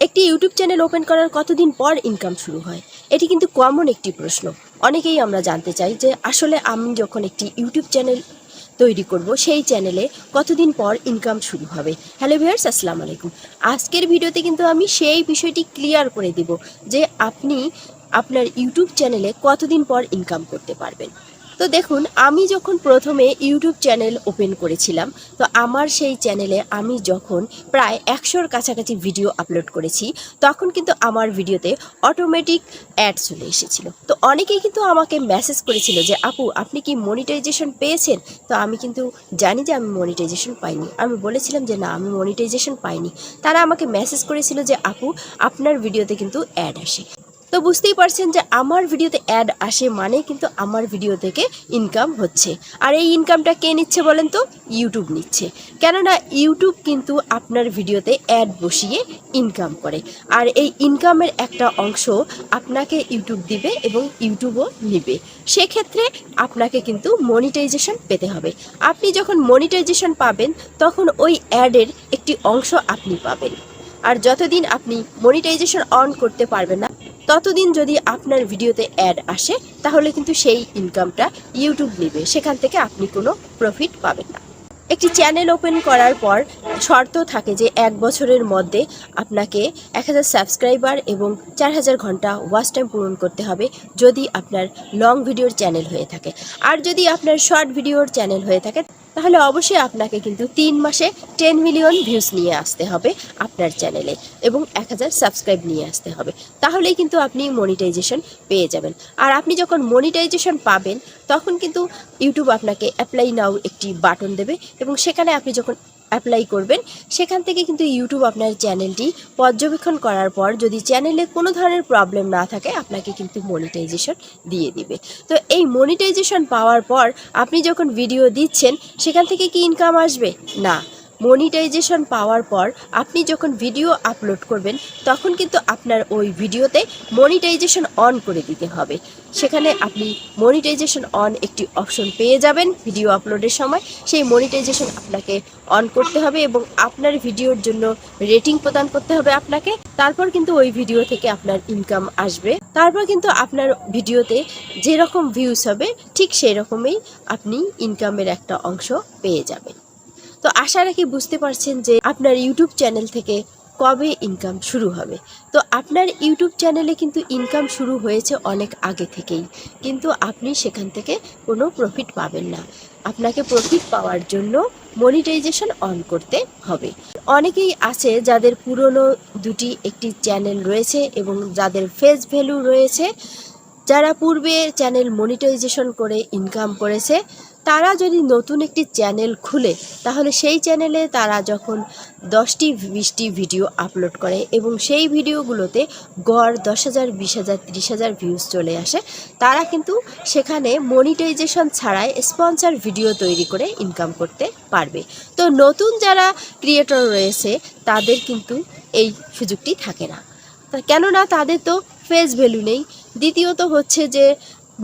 একটি YouTube channel open করার কতদিন পর ইনকাম শুরু হয়? এটি কিন্তু কমন একটি প্রশ্ন। অনেকেই আমরা জানতে চাই যে আসলে আমি যখন একটি ইউটিউব চ্যানেল তৈরি করব, সেই চ্যানেলে কতদিন পর ইনকাম শুরু হবে? হ্যালো ভিউয়ার্স আসসালামু আলাইকুম। আজকের ভিডিওতে কিন্তু আমি সেই বিষয়টি ক্লিয়ার করে দিব যে আপনি আপনার ইউটিউব চ্যানেলে কতদিন পর ইনকাম করতে পারবেন। তো দেখুন, আমি যখন প্রথমে ইউটিউব চ্যানেল ওপেন করেছিলাম, তো আমার সেই চ্যানেলে আমি যখন প্রায় একশোর কাছাকাছি ভিডিও আপলোড করেছি, তখন কিন্তু আমার ভিডিওতে অটোমেটিক অ্যাড চলে এসেছিল। তো অনেকেই কিন্তু আমাকে মেসেজ করেছিল যে, আপু, আপনি কি মনিটাইজেশন পেয়েছেন? তো আমি কিন্তু জানি যে আমি মনিটাইজেশন পাইনি। আমি বলেছিলাম যে, না, আমি মনিটাইজেশন পাইনি। তারা আমাকে মেসেজ করেছিল যে, আপু, আপনার ভিডিওতে কিন্তু অ্যাড আসে। তো বুঝতেই পারছেন যে আমার ভিডিওতে অ্যাড আসে মানে কিন্তু আমার ভিডিও থেকে ইনকাম হচ্ছে। আর এই ইনকামটা কে নিচ্ছে বলেন তো? ইউটিউব নিচ্ছে। কেননা ইউটিউব কিন্তু আপনার ভিডিওতে অ্যাড বসিয়ে ইনকাম করে। আর এই ইনকামের একটা অংশ আপনাকে ইউটিউব দিবে এবং ইউটিউবও নিবে। সেক্ষেত্রে আপনাকে কিন্তু মনিটাইজেশন পেতে হবে। আপনি যখন মনিটাইজেশন পাবেন, তখন ওই অ্যাডের একটি অংশ আপনি পাবেন। আর যতদিন আপনি মনিটাইজেশন অন করতে পারবেন না ততদিন যদি আপনার ভিডিওতে অ্যাড আসে, তাহলে কিন্তু সেই ইনকামটা ইউটিউব নেবে। সেখান থেকে আপনি কোনো প্রফিট পাবেন না। একটি চ্যানেল ওপেন করার পর শর্ত থাকে যে এক বছরের মধ্যে আপনাকে এক হাজার সাবস্ক্রাইবার এবং চার হাজার ঘণ্টা ওয়াচ টাইম পূরণ করতে হবে যদি আপনার লং ভিডিওর চ্যানেল হয়ে থাকে। আর যদি আপনার শর্ট ভিডিওর চ্যানেল হয়ে থাকে তাহলে অবশ্যই আপনাকে কিন্তু তিন মাসে টেন মিলিয়ন ভিউজ নিয়ে আসতে হবে আপনার চ্যানেলে এবং এক হাজার সাবস্ক্রাইব নিয়ে আসতে হবে। তাহলেই কিন্তু আপনি মনিটাইজেশন পেয়ে যাবেন। আর আপনি যখন মনিটাইজেশন পাবেন, তখন কিন্তু ইউটিউব আপনাকে অ্যাপ্লাই নাও একটি বাটন দেবে এবং সেখানে আপনি যখন অ্যাপ্লাই করবেন। সেখান থেকে কিন্তু ইউটিউব আপনার চ্যানেলটি পর্যবেক্ষণ করার পর যদি চ্যানেলে কোনো ধরনের প্রবলেম না থাকে, আপনাকে কিন্তু মনিটাইজেশন দিয়ে দিবে। তো এই মনিটাইজেশন পাওয়ার পর আপনি যখন ভিডিও দিচ্ছেন, সেখান থেকে কি ইনকাম আসবে? না। মনিটাইজেশন পাওয়ার পর আপনি যখন ভিডিও আপলোড করবেন, তখন কিন্তু আপনার ওই ভিডিওতে মনিটাইজেশন অন করে দিতে হবে। সেখানে আপনি মনিটাইজেশন অন একটি অপশন পেয়ে যাবেন ভিডিও আপলোডের সময়। সেই মনিটাইজেশন আপনাকে অন করতে হবে এবং আপনার ভিডিওর জন্য রেটিং প্রদান করতে হবে আপনাকে। তারপর কিন্তু ওই ভিডিও থেকে আপনার ইনকাম আসবে। তারপর কিন্তু আপনার ভিডিওতে যেরকম ভিউজ হবে, ঠিক সেই রকমই আপনি ইনকামের একটা অংশ পেয়ে যাবেন। তো আশা রাখি বুঝতে পারছেন যে আপনার ইউটিউব চ্যানেল থেকে কবে ইনকাম শুরু হবে। তো আপনার ইউটিউব চ্যানেলে কিন্তু ইনকাম শুরু হয়েছে অনেক আগে থেকেই, কিন্তু আপনি সেখান থেকে কোনো প্রফিট পাবেন না। আপনাকে প্রফিট পাওয়ার জন্য মনিটাইজেশন অন করতে হবে। অনেকেই আছে যাদের পুরনো দুটি একটি চ্যানেল রয়েছে এবং যাদের ফেস ভ্যালু রয়েছে, যারা পূর্বে চ্যানেল মনিটাইজেশন করে ইনকাম করেছে তারা যদি নতুন একটি চ্যানেল খুলে, তাহলে সেই চ্যানেলে তারা যখন দশটি বিশটি ভিডিও আপলোড করে এবং সেই ভিডিওগুলোতে গড় দশ হাজার বিশ হাজার তিরিশ হাজার ভিউজ চলে আসে, তারা কিন্তু সেখানে মনিটাইজেশন ছাড়াই স্পন্সার ভিডিও তৈরি করে ইনকাম করতে পারবে। তো নতুন যারা ক্রিয়েটর রয়েছে, তাদের কিন্তু এই সুযোগটি থাকে না। কেননা তাদের তো ফেস ভ্যালু নেই। দ্বিতীয়ত হচ্ছে যে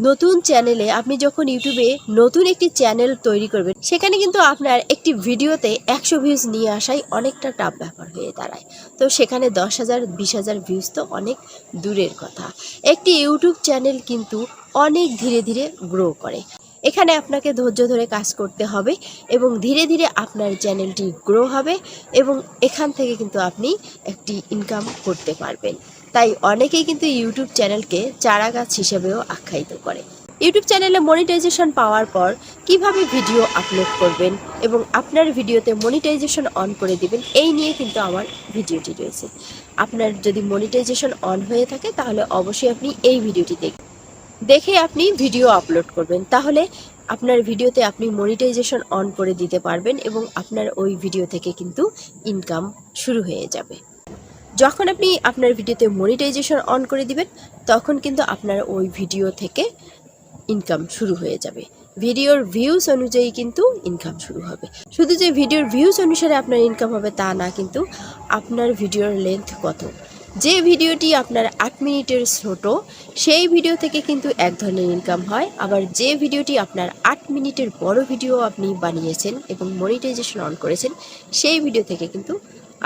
নতুন চ্যানেলে আপনি যখন ইউটিউবে নতুন একটি চ্যানেল তৈরি করবেন, সেখানে কিন্তু আপনার একটি ভিডিওতে একশো ভিউজ নিয়ে আসাই অনেকটা টাফ ব্যাপার হয়ে দাঁড়ায়। তো সেখানে দশ হাজার, বিশ হাজার ভিউজ তো অনেক দূরের কথা। একটি ইউটিউব চ্যানেল কিন্তু অনেক ধীরে ধীরে গ্রো করে। এখানে আপনাকে ধৈর্য ধরে কাজ করতে হবে এবং ধীরে ধীরে আপনার চ্যানেলটি গ্রো হবে এবং এখান থেকে কিন্তু আপনি একটি ইনকাম করতে পারবেন। তাই অনেকেই কিন্তু ইউটিউব চ্যানেলকে চারা গাছ হিসেবেও আখ্যায়িত করে। ইউটিউব চ্যানেলে মনিটাইজেশন পাওয়ার পর কীভাবে ভিডিও আপলোড করবেন এবং আপনার ভিডিওতে মনিটাইজেশন অন করে দিবেন, এই নিয়ে কিন্তু আমার ভিডিওটি রয়েছে। আপনার যদি মনিটাইজেশন অন হয়ে থাকে, তাহলে অবশ্যই আপনি এই ভিডিওটি দেখবেন দেখে আপনি ভিডিও আপলোড করবেন। তাহলে আপনার ভিডিওতে আপনি মনিটাইজেশন অন করে দিতে পারবেন এবং আপনার ওই ভিডিও থেকে কিন্তু ইনকাম শুরু হয়ে যাবে। যখন আপনি আপনার ভিডিওতে মনিটাইজেশন অন করে দিবেন, তখন কিন্তু আপনার ওই ভিডিও থেকে ইনকাম শুরু হয়ে যাবে। ভিডিওর ভিউজ অনুযায়ী কিন্তু ইনকাম শুরু হবে। শুধু যে ভিডিওর ভিউজ অনুসারে আপনার ইনকাম হবে তা না, কিন্তু আপনার ভিডিওর লেন্থ কত? যে ভিডিওটি আপনার আট মিনিটের ছোট, সেই ভিডিও থেকে কিন্তু এক ধরনের ইনকাম হয়। আবার যে ভিডিওটি আপনার আট মিনিটের বড় ভিডিও আপনি বানিয়েছেন এবং মনিটাইজেশন অন করেছেন, সেই ভিডিও থেকে কিন্তু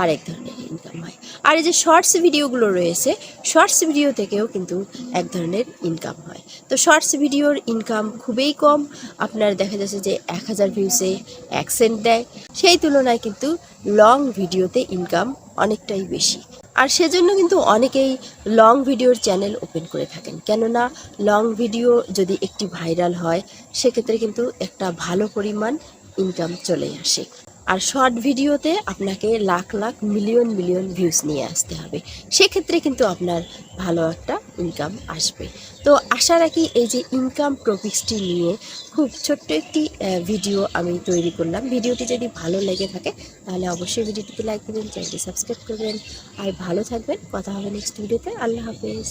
আরেক ধরনের ইনকাম হয়। আর এই যে শর্টস ভিডিওগুলো রয়েছে শর্টস ভিডিও থেকেও কিন্তু এক ধরনের ইনকাম হয়। তো শর্টস ভিডিওর ইনকাম খুবই কম, আপনার দেখা যাচ্ছে যে এক হাজার ভিউসে এক সেন্ট দেয়। সেই তুলনায় কিন্তু লং ভিডিওতে ইনকাম অনেকটাই বেশি। আর সেজন্য কিন্তু অনেকেই লং ভিডিওর চ্যানেল ওপেন করে থাকেন। কেননা লং ভিডিও যদি একটি ভাইরাল হয়, সেক্ষেত্রে কিন্তু একটা ভালো পরিমাণ ইনকাম চলে আসে। আর শর্ট ভিডিওতে আপনাকে lakh lakh million million views নিয়ে আসতে হবে। সেক্ষেত্রে কিন্তু আপনার ভালো একটা ইনকাম আসবে। তো আশা রাখি এই যে ইনকাম টপিক্সটি নিয়ে খুব ছোট্ট একটি ভিডিও আমি তৈরি করলাম। ভিডিওটি যদি ভালো লেগে থাকে, তাহলে অবশ্যই ভিডিওটিতে লাইক দেবেন চ্যানেলটি সাবস্ক্রাইব করবেন। আর ভালো থাকবেন। কথা হবে নেক্সট ভিডিওতে আল্লাহ হাফেজ।